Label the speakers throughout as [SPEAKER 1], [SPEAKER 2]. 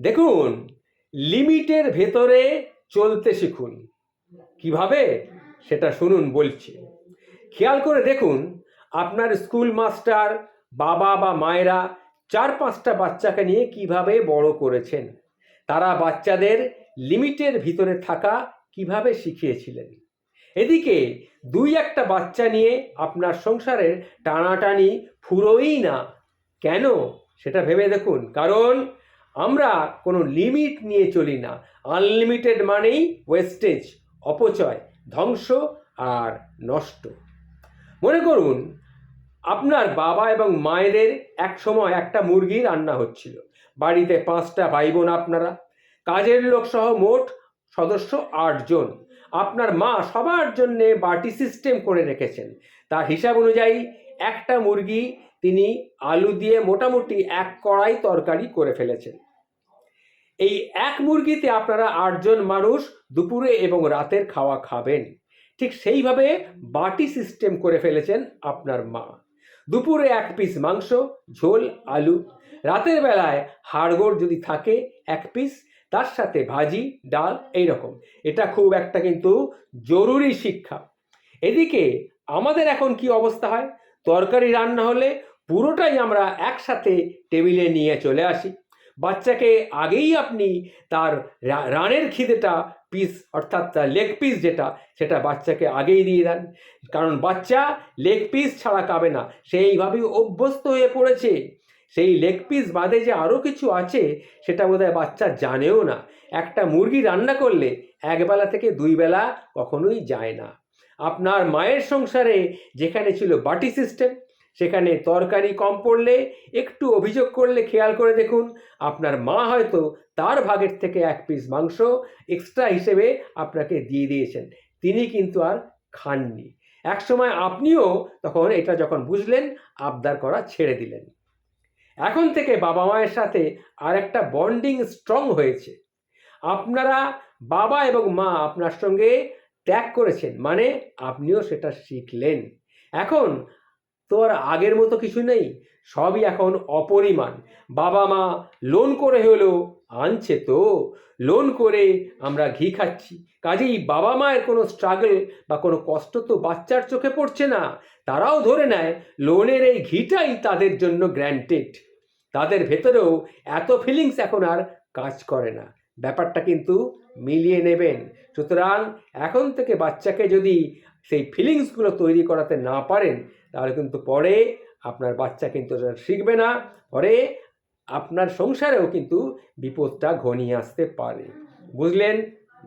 [SPEAKER 1] দেখুন, লিমিটের ভেতরে চলতে শিখুন। কীভাবে? সেটা শুনুন, বলছি। খেয়াল করে দেখুন, আপনার স্কুল মাস্টার, বাবা বা মায়েরা চার পাঁচটা বাচ্চাকে নিয়ে কীভাবে বড় করেছেন? তারা বাচ্চাদের লিমিটের ভিতরে থাকা কীভাবে শিখিয়েছিলেন? এদিকে দুই একটা বাচ্চা নিয়ে আপনার সংসারের টানাটানি ফুরোই না। কেন? সেটা ভেবে দেখুন। কারণ আমরা কোনো লিমিট নিয়ে চলি না। আনলিমিটেড মানেই ওয়েস্টেজ অপচয়, ধ্বংস আর নষ্ট। মনে করুন, আপনার বাবা এবং মায়েদের এক সময় একটা মুরগি রান্না হচ্ছিল। বাড়িতে পাঁচটা ভাই বোন আপনারা, কাজের লোক সহ মোট সদস্য আটজন। আপনার মা সবার জন্য বাটি সিস্টেম করে রেখেছেন। তার হিসাব অনুযায়ী একটা মুরগি তিনি আলু দিয়ে মোটামুটি এক কড়াই তরকারি করে ফেলেছেন। এই এক মুরগিতে আপনারা আটজন মানুষ দুপুরে এবং রাতের খাওয়া খাবেন। ঠিক সেইভাবে বাটি সিস্টেম করে ফেলেছেন আপনার মা। দুপুরে এক পিস মাংস, ঝোল, আলু। রাতের বেলায় হাড়গোড় যদি থাকে, এক পিস। তার সাথে ভাজি, ডাল এই রকম এটা খুব একটা কিন্তু জরুরি শিক্ষা। এদিকে আমাদের এখন কি অবস্থা হয়? তরকারি রান্না হলে পুরোটাই আমরা একসাথে টেবিলে নিয়ে চলে আসি। বাচ্চাকে আগেই আপনি তার রানের খিদেটা পিস অর্থাৎ তার লেগ পিস যেটা, সেটা বাচ্চাকে আগেই দিয়ে দেন। কারণ বাচ্চা লেগ পিস ছাড়া খাবে না। সেইভাবেই অভ্যস্ত হয়ে পড়েছে। সেই লেগ পিস বাদে যে আরও কিছু আছে, সেটা বোধহয় বাচ্চা জানেও না। একটা মুরগি রান্না করলে একবেলা থেকে দুই বেলা কখনোই যায় না। আপনার মায়ের সংসারে যেখানে ছিল বাটি সিস্টেম সেখানে তরকারি কম পড়লে, একটু অভিযোগ করলে খেয়াল করে দেখুন, আপনার মা হয়তো তার ভাগের থেকে এক পিস মাংস এক্সট্রা হিসেবে আপনাকে দিয়ে দিয়েছেন। তিনি কিন্তু আর খাননি। একসময় আপনিও তখন এটা যখন বুঝলেন, আবদার করা ছেড়ে দিলেন। এখন থেকে বাবা মায়ের সাথে আর একটা বন্ডিং স্ট্রং হয়েছে। আপনারা বাবা এবং মা আপনার সঙ্গে ত্যাগ করেছেন মানে আপনিও সেটা শিখলেন। এখন তো আর আগের মতো কিছু নেই। সবই এখন অপরিমাণ। বাবা মা লোন করে হলেও আনছে তো। লোন করে আমরা ঘি খাচ্ছি। কাজেই বাবা মায়ের কোনো স্ট্রাগল বা কোনো কষ্ট তো বাচ্চার চোখে পড়ছে না। তারাও ধরে নেয়, লোনের এই ঘিটাই তাদের জন্য গ্র্যান্টেড তাদের ভেতরেও এত ফিলিংস এখন আর কাজ করে না। ব্যাপারটা কিন্তু মিলিয়ে নেবেন। সুতরাং এখন থেকে বাচ্চাকে যদি সেই ফিলিংসগুলো তৈরি করাতে না পারেন তাহলে কিন্তু পরে আপনার বাচ্চা কিন্তু শিখবে না, পরে আপনার সংসারেও কিন্তু বিপদটা ঘনিয়ে আসতে পারে। বুঝলেন?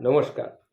[SPEAKER 1] নমস্কার।